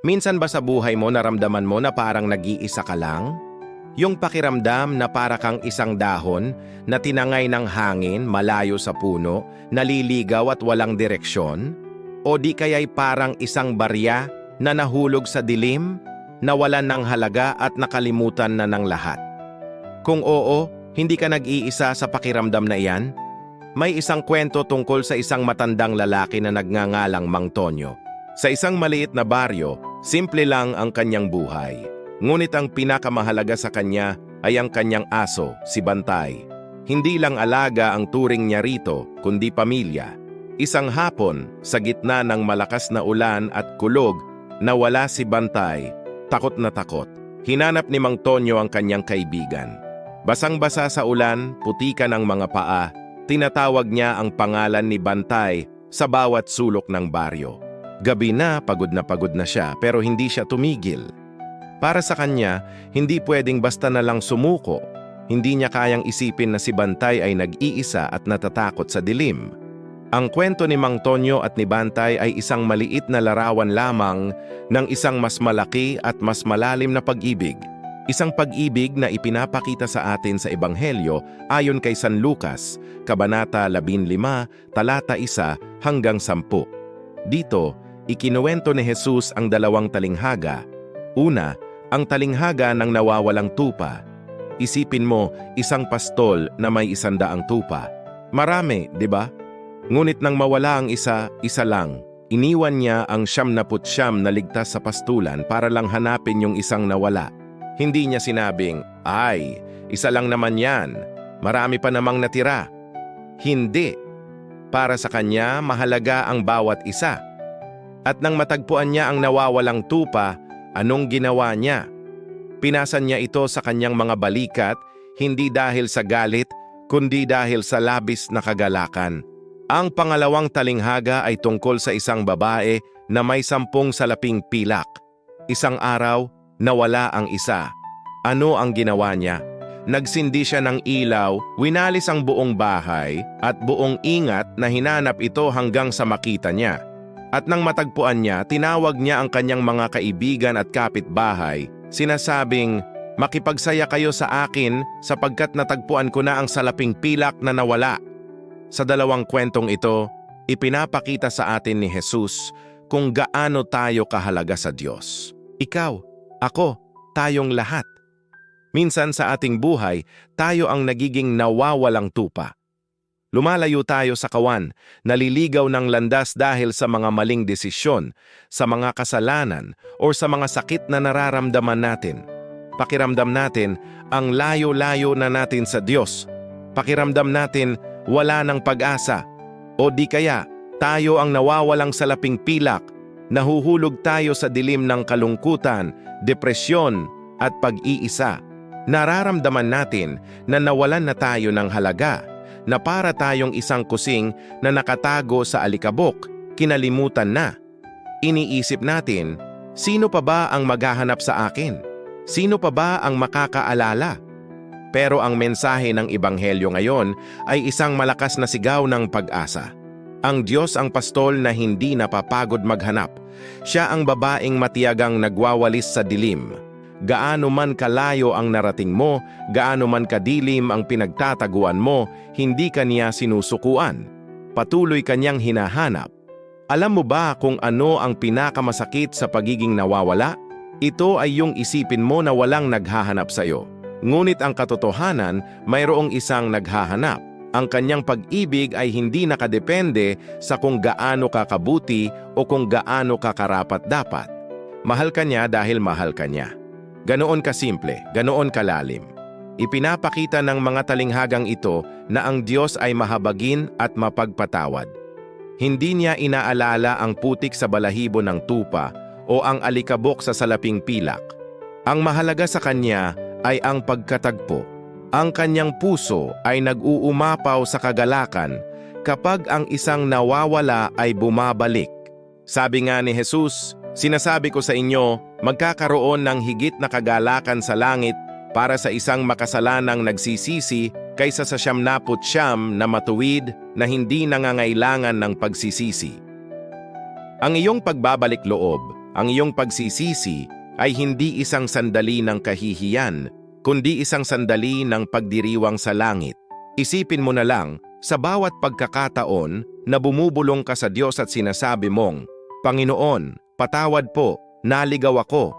Minsan ba sa buhay mo naramdaman mo na parang nag-iisa ka lang? Yung pakiramdam na para kang isang dahon na tinangay ng hangin malayo sa puno, naliligaw at walang direksyon? O di kaya'y parang isang barya na nahulog sa dilim, nawalan ng halaga at nakalimutan na ng lahat? Kung oo, hindi ka nag-iisa sa pakiramdam na iyan? May isang kwento tungkol sa isang matandang lalaki na nagngangalang Mang Tonyo. Sa isang maliit na baryo, simple lang ang kanyang buhay. Ngunit ang pinakamahalaga sa kanya ay ang kanyang aso, si Bantay. Hindi lang alaga ang turing niya rito, kundi pamilya. Isang hapon, sa gitna ng malakas na ulan at kulog, nawala si Bantay. Takot na takot. Hinanap ni Mang Tonyo ang kanyang kaibigan. Basang-basa sa ulan, putikan ang mga paa, tinatawag niya ang pangalan ni Bantay sa bawat sulok ng baryo. Gabi na, pagod na pagod na siya pero hindi siya tumigil. Para sa kanya, hindi pwedeng basta na lang sumuko. Hindi niya kayang isipin na si Bantay ay nag-iisa at natatakot sa dilim. Ang kwento ni Mang Tonyo at ni Bantay ay isang maliit na larawan lamang ng isang mas malaki at mas malalim na pag-ibig. Isang pag-ibig na ipinapakita sa atin sa Ebanghelyo ayon kay San Lucas, Kabanata 15, Talata 1 hanggang 10. Dito, ikinuwento ni Jesus ang dalawang talinghaga. Una, ang talinghaga ng nawawalang tupa. Isipin mo, isang pastol na may isandaang tupa. Marami, di ba? Ngunit nang mawala ang isa, isa lang. Iniwan niya ang siyam na putsyam na ligtas sa pastulan para lang hanapin yung isang nawala. Hindi niya sinabing, ay, isa lang naman yan. Marami pa namang natira. Hindi. Para sa kanya, mahalaga ang bawat isa. At nang matagpuan niya ang nawawalang tupa, anong ginawa niya? Pinasan niya ito sa kanyang mga balikat, hindi dahil sa galit, kundi dahil sa labis na kagalakan. Ang pangalawang talinghaga ay tungkol sa isang babae na may sampung salaping pilak. Isang araw, nawala ang isa. Ano ang ginawa niya? Nagsindi siya ng ilaw, winalis ang buong bahay at buong ingat na hinanap ito hanggang sa makita niya. At nang matagpuan niya, tinawag niya ang kanyang mga kaibigan at kapitbahay, sinasabing, Makipagsaya kayo sa akin sapagkat natagpuan ko na ang salaping pilak na nawala. Sa dalawang kwentong ito, ipinapakita sa atin ni Jesus kung gaano tayo kahalaga sa Diyos. Ikaw, ako, tayong lahat. Minsan sa ating buhay, tayo ang nagiging nawawalang tupa. Lumalayo tayo sa kawan, naliligaw ng landas dahil sa mga maling desisyon, sa mga kasalanan, o sa mga sakit na nararamdaman natin. Pakiramdam natin ang layo-layo na natin sa Diyos. Pakiramdam natin wala ng pag-asa. O di kaya, tayo ang nawawalang salaping pilak, nahuhulog tayo sa dilim ng kalungkutan, depresyon, at pag-iisa. Nararamdaman natin na nawalan na tayo ng halaga, na para tayong isang kusing na nakatago sa alikabok, kinalimutan na. Iniisip natin, sino pa ba ang maghahanap sa akin? Sino pa ba ang makakaalala? Pero ang mensahe ng Ebanghelyo ngayon ay isang malakas na sigaw ng pag-asa. Ang Diyos ang pastol na hindi napapagod maghanap. Siya ang babaeng matiyagang nagwawalis sa dilim. Gaano man kalayo ang narating mo, gaano man kadilim ang pinagtataguan mo, hindi kaniya sinusukuan. Patuloy kanyang hinahanap. Alam mo ba kung ano ang pinakamasakit sa pagiging nawawala? Ito ay yung isipin mo na walang naghahanap sa iyo. Ngunit ang katotohanan, mayroong isang naghahanap. Ang kanyang pag-ibig ay hindi nakadepende sa kung gaano kakabuti o kung gaano kakarapat dapat. Mahal ka niya dahil mahal ka niya. Ganoon kasimple, ganoon kalalim. Ipinapakita ng mga talinghagang ito na ang Diyos ay mahabagin at mapagpatawad. Hindi niya inaalala ang putik sa balahibo ng tupa o ang alikabok sa salaping pilak. Ang mahalaga sa kanya ay ang pagkatagpo. Ang kanyang puso ay nag-uumapaw sa kagalakan kapag ang isang nawawala ay bumabalik. Sabi nga ni Jesus, Sinasabi ko sa inyo, magkakaroon ng higit na kagalakan sa langit para sa isang makasalanang nagsisisi kaysa sa siyam naput siyam na matuwid na hindi nangangailangan ng pagsisisi. Ang iyong pagbabalik loob Ang iyong pagsisisi ay hindi isang sandali ng kahihiyan, kundi isang sandali ng pagdiriwang sa langit. Isipin mo na lang, sa bawat pagkakataon na bumubulong ka sa Diyos at sinasabi mong, Panginoon, patawad po, naligaw ako.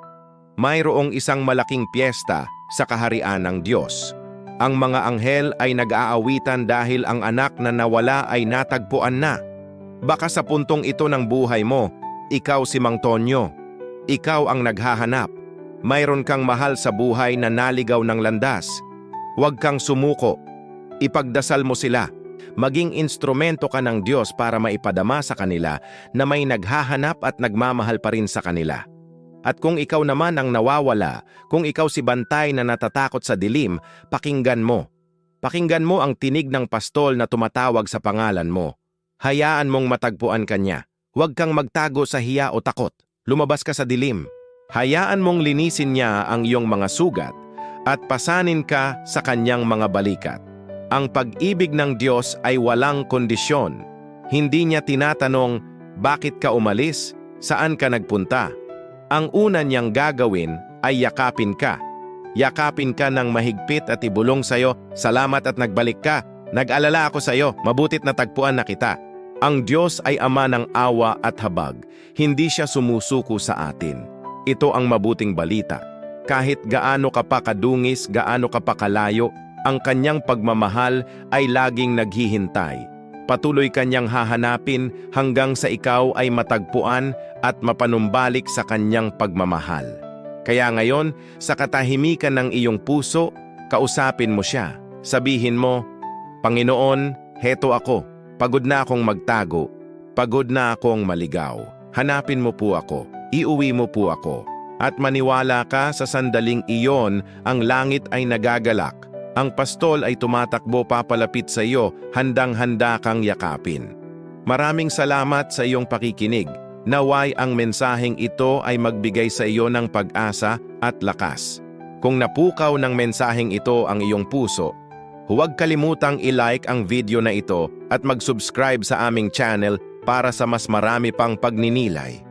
Mayroong isang malaking piyesta sa kaharian ng Diyos. Ang mga anghel ay nag-aawitan dahil ang anak na nawala ay natagpuan na. Baka sa puntong ito ng buhay mo, ikaw si Mang Tonyo. Ikaw ang naghahanap. Mayroon kang mahal sa buhay na naligaw ng landas. Huwag kang sumuko. Ipagdasal mo sila. Maging instrumento ka ng Diyos para maipadama sa kanila na may naghahanap at nagmamahal pa rin sa kanila. At kung ikaw naman ang nawawala, kung ikaw si bantay na natatakot sa dilim, pakinggan mo. Pakinggan mo ang tinig ng pastol na tumatawag sa pangalan mo. Hayaan mong matagpuan kanya. Huwag kang magtago sa hiya o takot. Lumabas ka sa dilim. Hayaan mong linisin niya ang iyong mga sugat at pasanin ka sa kanyang mga balikat. Ang pag-ibig ng Diyos ay walang kondisyon. Hindi niya tinatanong, bakit ka umalis? Saan ka nagpunta? Ang una niyang gagawin ay yakapin ka. Yakapin ka ng mahigpit at ibulong sa'yo, salamat at nagbalik ka. Nag-alala ako sa'yo, mabutit na tagpuan na kita. Ang Diyos ay ama ng awa at habag. Hindi siya sumusuko sa atin. Ito ang mabuting balita. Kahit gaano ka pa kadungis, gaano ka pa kalayo, ang kanyang pagmamahal ay laging naghihintay. Patuloy kanyang hahanapin hanggang sa ikaw ay matagpuan at mapanumbalik sa kanyang pagmamahal. Kaya ngayon, sa katahimikan ng iyong puso, kausapin mo siya. Sabihin mo, Panginoon, heto ako. Pagod na akong magtago. Pagod na akong maligaw. Hanapin mo po ako. Iuwi mo po ako. At maniwala ka sa sandaling iyon, ang langit ay nagagalak. Ang pastol ay tumatakbo papalapit sa iyo, handang-handa kang yakapin. Maraming salamat sa iyong pakikinig. Naway ang mensaheng ito ay magbigay sa iyo ng pag-asa at lakas. Kung napukaw ng mensaheng ito ang iyong puso, huwag kalimutang i-like ang video na ito at mag-subscribe sa aming channel para sa mas marami pang pagninilay.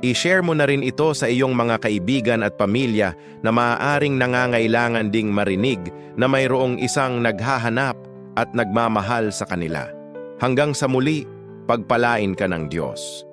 I-share mo na rin ito sa iyong mga kaibigan at pamilya na maaaring nangangailangan ding marinig na mayroong isang naghahanap at nagmamahal sa kanila. Hanggang sa muli, pagpalain ka ng Diyos.